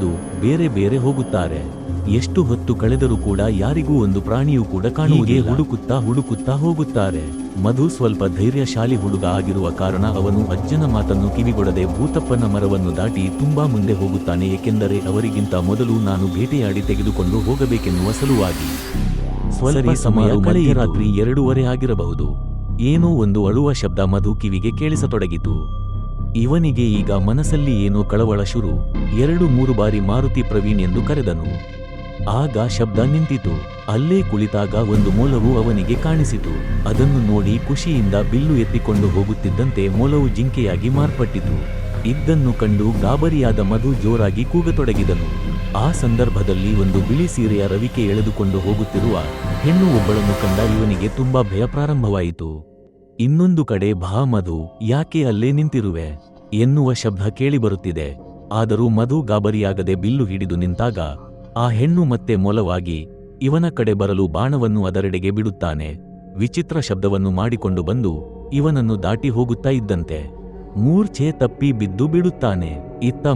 ಬಂದು ಬೇರೆ ಬೇರೆ ಹೋಗುತ್ತಾರೆ. ಎಷ್ಟು ಹೊತ್ತು ಕಳೆದರೂ ಕೂಡ ಯಾರಿಗೂ ಒಂದು ಪ್ರಾಣಿಯೂ ಕೂಡ ಕಾಣುವುದೇ ಹುಡುಕುತ್ತಾ ಹುಡುಕುತ್ತಾ ಹೋಗುತ್ತಾರೆ. ಮಧು ಸ್ವಲ್ಪ ಧೈರ್ಯಶಾಲಿ ಹುಡುಗ ಆಗಿರುವ ಕಾರಣ ಅವನು ಅಜ್ಜನ ಮಾತನ್ನು ಕಿವಿಗೊಡದೆ ಭೂತಪ್ಪನ ಮರವನ್ನು ದಾಟಿ ತುಂಬಾ ಮುಂದೆ ಹೋಗುತ್ತಾನೆ. ಏಕೆಂದರೆ ಅವರಿಗಿಂತ ಮೊದಲು ನಾನು ಭೇಟೆಯಾಡಿ ತೆಗೆದುಕೊಂಡು ಹೋಗಬೇಕೆನ್ನುವ ಸಲುವಾಗಿ. ಸ್ವಲ್ಪ ಸಮಯ ಮಧ್ಯರಾತ್ರಿ ಎರಡೂವರೆ ಆಗಿರಬಹುದು. ಏನೋ ಒಂದು ಅಳುವ ಶಬ್ದ ಮಧು ಕಿವಿಗೆ ಕೇಳಿಸತೊಡಗಿತು. ಇವನಿಗೆ ಈಗ ಮನಸ್ಸಲ್ಲಿ ಏನೋ ಕಳವಳ ಶುರು. ಎರಡು ಮೂರು ಬಾರಿ ಮಾರುತಿ ಪ್ರವೀಣ್ ಎಂದು ಕರೆದನು. ಆಗ ಶಬ್ದ ನಿಂತಿತು. ಅಲ್ಲೇ ಕುಳಿತಾಗ ಒಂದು ಮೊಲವು ಅವನಿಗೆ ಕಾಣಿಸಿತು. ಅದನ್ನು ನೋಡಿ ಖುಷಿಯಿಂದ ಬಿಲ್ಲು ಎತ್ತಿಕೊಂಡು ಹೋಗುತ್ತಿದ್ದಂತೆ ಮೊಲವು ಜಿಂಕೆಯಾಗಿ ಮಾರ್ಪಟ್ಟಿತು. ಇದ್ದನ್ನು ಕಂಡು ಗಾಬರಿಯಾದ ಮಧು ಜೋರಾಗಿ ಕೂಗತೊಡಗಿದನು. ಆ ಸಂದರ್ಭದಲ್ಲಿ ಒಂದು ಬಿಳಿ ಸೀರೆಯ ರವಿಕೆ ಎಳೆದುಕೊಂಡು ಹೋಗುತ್ತಿರುವ ಹೆಣ್ಣು ಒಬ್ಬಳನ್ನು ಕಂಡ ಇವನಿಗೆ ತುಂಬಾ ಭಯ ಪ್ರಾರಂಭವಾಯಿತು. ಇನ್ನೊಂದು ಕಡೆ ಭಾ ಮಧು, ಯಾಕೆ ಅಲ್ಲೇ ನಿಂತಿರುವೆ? ಎನ್ನುವ ಶಬ್ದ ಕೇಳಿಬರುತ್ತಿದೆ ಆದರೂ ಮಧು ಗಾಬರಿಯಾಗದೆ ಬಿಲ್ಲು ಹಿಡಿದು ನಿಂತಾಗ, ಆ ಹೆಣ್ಣು ಮತ್ತೆ ಮೊಲವಾಗಿ, ಇವನ ಕಡೆ ಬರಲು ಬಾಣವನ್ನು ಅದರೆಡೆಗೆ ಬಿಡುತ್ತಾನೆ. ವಿಚಿತ್ರ ಶಬ್ದವನ್ನು ಮಾಡಿಕೊಂಡು ಬಂದು, ಇವನನ್ನು ದಾಟಿ ಹೋಗುತ್ತಾ ಇದ್ದಂತೆ. ಮೂರ್ಛೆ ತಪ್ಪಿ ಬಿದ್ದು ಬಿಡುತ್ತಾನೆ. ಇತ್ತ